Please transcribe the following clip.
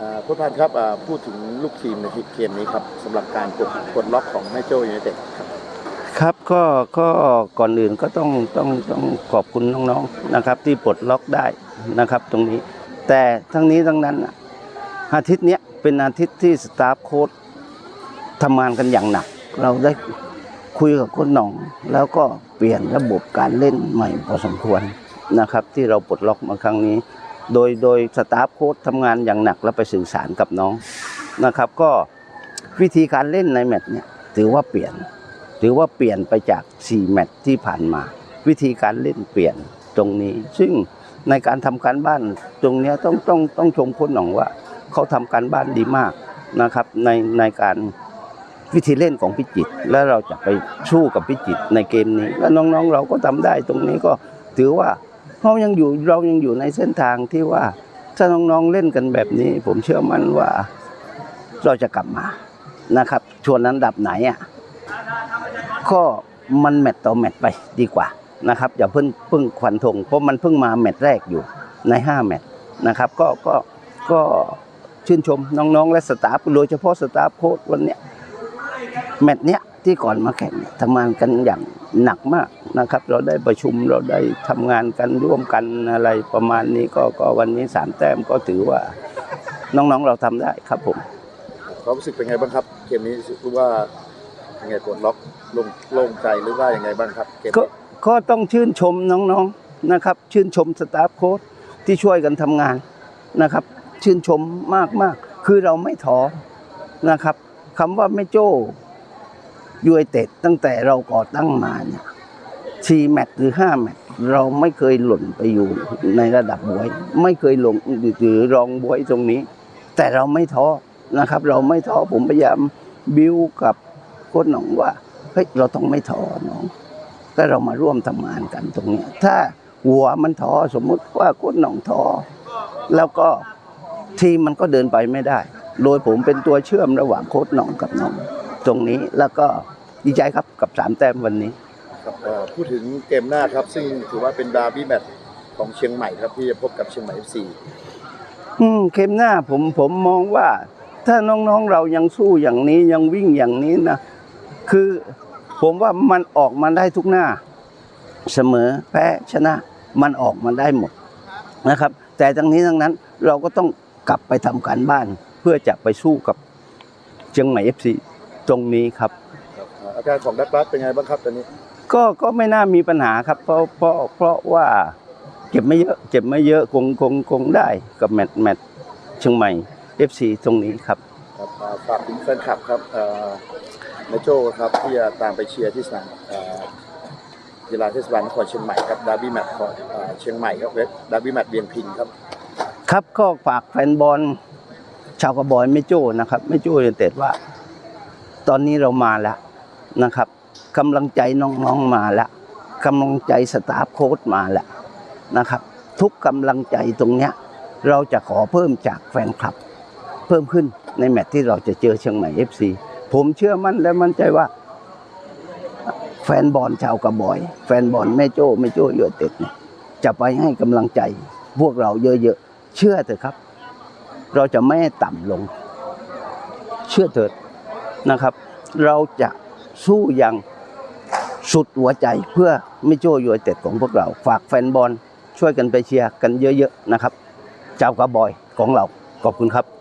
อ่าคุณพันครับพูดถึงลูกทีมในเกมนี้ครับสำหรับการกดกดล็อกของแม่โจ้ยูไนเต็ดครับครับก็ก็ก่อนอื่นก็ต้องต้องต้องขอบคุณน้องๆนะครับที่ปลดล็อกได้นะครับตรงนี้ แต่ทั้งนี้ทั้งนั้นอาทิตย์เนี้ยเป็นอาทิตย์ที่สตาฟโค้ดทำงานกันอย่างหนัก เราได้คุยกับโค้ชหน่อง แล้วก็เปลี่ยนระบบการเล่นใหม่พอสมควรนะครับ ที่เราปลดล็อกมาครั้งนี้ โดยโดยสตาฟโค้ดทำงานอย่างหนักแล้วไปสื่อสารกับน้องนะครับ ก็วิธีการเล่นในแมตช์เนี่ยถือว่าเปลี่ยนถือว่าเปลี่ยนไปจาก 4 แมตช์ที่ผ่านมา วิธีการเล่นเปลี่ยนตรงนี้ ซึ่งในการทำการบ้านตรงนี้ต้องต้องต้องชมค้ชหน่องว่า เขาทำการบ้านดีมากนะครับในในการวิธีเล่นของพิจิตและเราจะไปสู้กับพิจิตในเกมนี้ และน้องๆเราก็ทำได้ตรงนี้ก็ถือว่า เรายังอยู่เรายังอยู่ในเส้นทางที่ว่าถ้าน้องๆเล่นกันแบบนี้ ผมเชื่อมั่นว่าเราจะกลับมานะครับชวนนั้นดับไหนอะก็มันแมตต์ต่อแมตต์ไปดีกว่านะครับอย่าเพิ่งเพิ่งควันธงเพราะมันเพิ่งมาแมตต์แรกอยู่ใน 5 แมตต์นะครับ ก็ก็ก็ชื่นชมน้องๆ และสตาฟโดยเฉพาะสตาฟโค้ชวันเนี้ยแมตต์เนี้ยที่ก่อนมาแข่งทำงานกันอย่าง หนักมากนะครับ เราได้ประชุมเราได้ทำงานกันร่วมกันอะไรประมาณนี้ก็ก็วันนี้สามแต้มก็ถือว่า น้องๆเราทำได้ครับผมความรู้สึกเป็นไงบ้างครับ เกมนี้รู้ว่ายังไงกดล็อกลงโล่งใจหรือว่ายังไงบ้างครับเกมก็นี้ก็ต้องชื่นชมน้องๆนะครับ ชื่นชมสตาฟโค้ชที่ช่วยกันทำงานนะครับ ชื่นชมมากมากๆ คือเราไม่ท้อนะครับคำว่าไม่โจ้ ยูไอเต็ดตั้งแต่เราก่อตั้งมาเนี่ยสี่แมตช์หรือห้าแมตช์เราไม่เคยหล่นไปอยู่ในระดับบวย ไม่เคยลงหรือรองบวยตรงนี้ แต่เราไม่ท้อนะครับ เราไม่ท้อผมพยายามบิวกับโค้ชหนองว่าเฮ้ยเราต้องไม่ท้อน้องก็เรามาร่วมทำงานกันตรงเนี้ยถ้าหัวมันท้อสมมุติว่าโค้ชหนองท้อแล้วก็ทีมมันก็เดินไปไม่ได้ โดยผมเป็นตัวเชื่อมระหว่างโค้ชหนองกับน้อง ตรงนี้แล้วก็ดีใจครับกับสามแต้มวันนี้ครับเอ่อพูดถึงเกมหน้าครับ ซึ่งถือว่าเป็นดาร์บี้แมตช์ของเชียงใหม่ครับที่จะพบกับเชียงใหม่ FC อืมเกมหน้าผมผมมองว่า ถ้าน้องๆเรายังสู้อย่างนี้ยังวิ่งอย่างนี้นะคือผมว่ามันออกมาได้ทุกหน้า เสมอแพ้ชนะ มันออกมาได้หมดนะครับ แต่ทั้งนี้ทั้งนั้นเราก็ต้องกลับไปทำการบ้าน เพื่อจะไปสู้กับเชียงใหม่เอฟซี ตรงนี้ครับครับเอ่ออาการของดักลัสเป็นไงบ้างครับตอนนี้ ก็ก็ไม่น่ามีปัญหาครับ เพราะเพราะเพราะว่าเก็บไม่เยอะเก็บไม่เยอะคงคงคงได้กับแมตช์แมตช์เชียงใหม่เอฟซีตรงนี้ครับครับอ่าฝากถึงแฟนคลับครับเอ่อแม่โจ้ครับที่จะตามไปเชียร์ที่สนามเอ่อกีฬาเทศบาลนครเชียงใหม่ครับดาร์บี้แมตช์ของเอ่อเชียงใหม่ครับเวสดาร์บี้แมตช์เวียงพิงครับ ครับก็ฝากแฟนบอลชาวกระบอยไม่โจ้นะครับ ไม่โจ้ยูไนเต็ดว่า ตอนนี้เรามาแล้วนะครับกำลังใจน้องๆมาแล้วกำลังใจสตาฟโค้ชมาแล้วนะครับ ทุกกำลังใจตรงเนี้ยเราจะขอเพิ่มจากแฟนคลับ เพิ่มขึ้นในแมตช์ที่เราจะเจอเชียงใหม่เอฟซีผมเชื่อมั่นและมั่นใจว่า แฟนบอลชาวกระบอย แฟนบอลแม่โจ้แม่โจ้ยูเต็ดจะไปให้กำลังใจ พวกเราเยอะๆเชื่อเถอะครับ เราจะไม่ต่ำลง เชื่อเถิด นะครับ เราจะสู้อย่างสุดหัวใจเพื่อไม่โจ้ยูไนเต็ดของพวกเรา ฝากแฟนบอลช่วยกันไปเชียร์กันเยอะๆนะครับเจ้ากระบอยของเราขอบคุณครับ